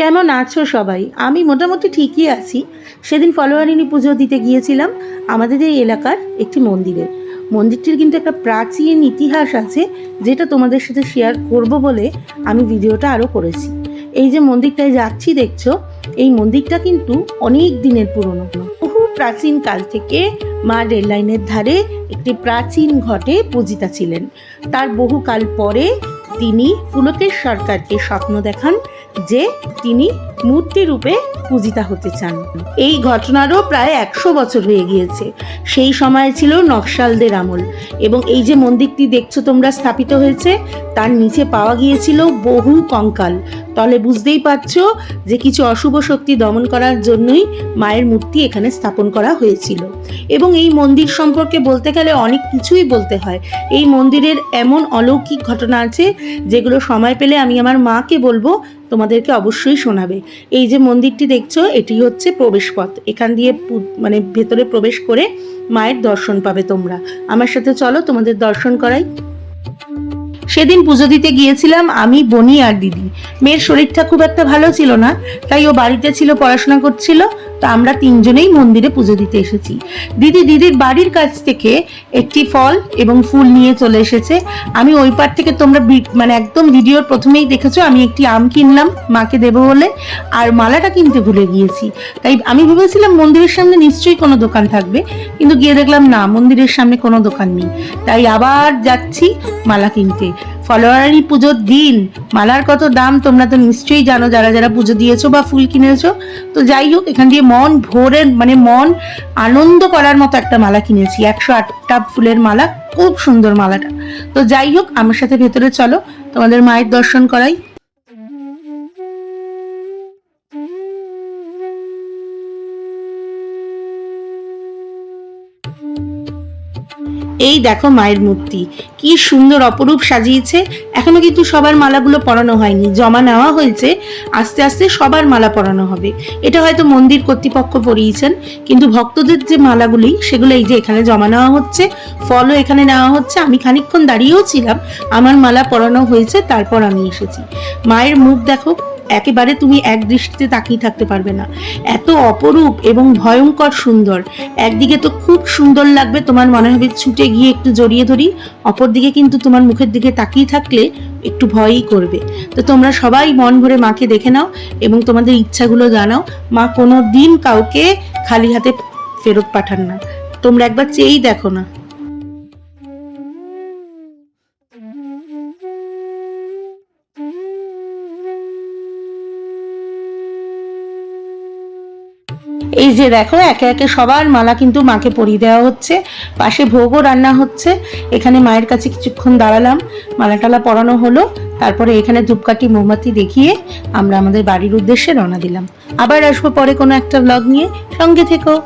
কেমন আছো সবাই? আমি মোটামুটি ঠিকই আছি। সেদিন ফলোয়ারিনী পুজো দিতে গিয়েছিলাম। আমাদের এই এলাকার একটি মন্দিরে। মন্দিরটির কিন্তু একটা প্রাচীন ইতিহাস আছে, যেটা তোমাদের সাথে শেয়ার করব বলে আমি ভিডিওটা আরও করেছি। এই যে মন্দিরটায় যাচ্ছি, দেখছ? এই মন্দিরটা কিন্তু অনেক দিনের পুরনো। বহু প্রাচীন কাল থেকে মা রেল লাইনের ধারে একটি প্রাচীন ঘটে পূজিতা ছিলেন। তার বহু কাল পরে তিনি পুলকেশ সরকারকে স্বপ্ন দেখান। যে তিনি মূর্তি রূপে পূজিতা হতে চান। এই ঘটনারও প্রায় একশো বছর হয়ে গিয়েছে। সেই সময় ছিল নকশালদের আমল এবং এই যে মন্দিরটি দেখছ তোমরা স্থাপিত হয়েছে, তার নিচে পাওয়া গিয়েছিল বহু কঙ্কাল। তলে বুঝতেই পারছ যে কিছু অশুভ শক্তি দমন করার জন্যই মায়ের মূর্তি এখানে স্থাপন করা হয়েছিল। এবং এই মন্দির সম্পর্কে বলতে গেলে অনেক কিছুই বলতে হয়। এই মন্দিরের এমন অলৌকিক ঘটনা আছে যেগুলো সময় পেলে আমি আমার মাকে বলব, তোমাদেরকে অবশ্যই শোনাবে। এই যে মন্দিরটি দেখছ, এটি হচ্ছে প্রবেশপথ। এখান দিয়ে মানে ভেতরে প্রবেশ করে মায়ের দর্শন পাবে তোমরা। আমার সাথে চলো, তোমাদের দর্শন করাই। সেদিন পুজো দিতে গিয়েছিলাম আমি, বনি আর দিদি। মেয়ের শরীরটা খুব একটা ভালো ছিল না, তাই ও বাড়িতে ছিল, পড়াশোনা করছিল। তা আমরা তিনজনেই মন্দিরে পুজো দিতে এসেছি। দিদি দিদির বাড়ির কাছ থেকে একটি ফল এবং ফুল নিয়ে চলে এসেছে। আমি ওই পার থেকে তোমরা মানে একদম ভিডিওর প্রথমেই দেখেছ, আমি একটি আম কিনলাম, মাকে দেবো বলে, আর মালাটা কিনতে ভুলে গিয়েছি। তাই আমি ভেবেছিলাম মন্দিরের সামনে নিশ্চয়ই কোনো দোকান থাকবে, কিন্তু গিয়ে দেখলাম না, মন্দিরের সামনে কোনো দোকান নেই। তাই আবার যাচ্ছি মালা কিনতে। ফলোয়ারি পুজোর দিন। মালার কত দাম তোমরা তো নিশ্চয়ই জানো, যারা যারা পুজো দিয়েছ বা ফুল কিনেছো। তো যাই হোক, এখান দিয়ে মন ভোরের মানে মন আনন্দ করার মতো একটা মালা কিনেছি। একশো আটটা ফুলের মালা, খুব সুন্দর মালাটা। তো যাই হোক, আমার সাথে ভেতরে চলো। তোমাদের মায়ের দর্শন করাই। এই দেখো মায়ের মূর্তি। কি সুন্দর অপরূপ সাজিয়েছে। এখনও কিন্তু সবার মালাগুলো পরানো হয়নি। জমা নেওয়া হয়েছে। আস্তে আস্তে সবার মালা পরানো হবে। এটা হয়তো মন্দির কর্তৃপক্ষ পরিয়েছেন। কিন্তু ভক্তদের যে মালাগুলি, সেগুলো এই যে এখানে জমা নেওয়া হচ্ছে, ফলও এখানে নেওয়া হচ্ছে। আমি খানিকক্ষণ দাঁড়িয়েও ছিলাম। আমার মালা পরানো হয়েছে, তারপর আমি এসেছি। মায়ের মুখ দেখো, একেবারে তুমি এক দৃষ্টিতে তাকিয়ে থাকতে পারবে না। এত অপরূপ এবং ভয়ঙ্কর সুন্দর। একদিকে তো খুব সুন্দর লাগবে। তোমার মনে হবে ছুটে গিয়ে একটু জড়িয়ে ধরি। অপরদিকে কিন্তু তোমার মুখের দিকে তাকিয়ে থাকলে একটু ভয়ই করবে। তো তোমরা সবাই মন ভরে মাকে দেখে নাও এবং তোমাদের ইচ্ছাগুলো জানাও। মা কোনো দিন কাউকে খালি হাতে ফেরত পাঠান না। তোমরা একবার চেয়েই দেখো না। এই যে দেখো, একে একে সবার মালা কিন্তু মাকে পরিয়ে দেওয়া হচ্ছে। পাশে ভোগও রান্না হচ্ছে। এখানে মায়ের কাছে কিছুক্ষণ দাঁড়ালাম। মালা টালা পরানো হলো। তারপরে এখানে ধূপকাঠি, মোমবাতি দেখিয়ে আমরা আমাদের বাড়ির উদ্দেশ্যে রওনা দিলাম। আবার আসব পরে কোনো একটা ব্লগ নিয়ে। সঙ্গে থেকো।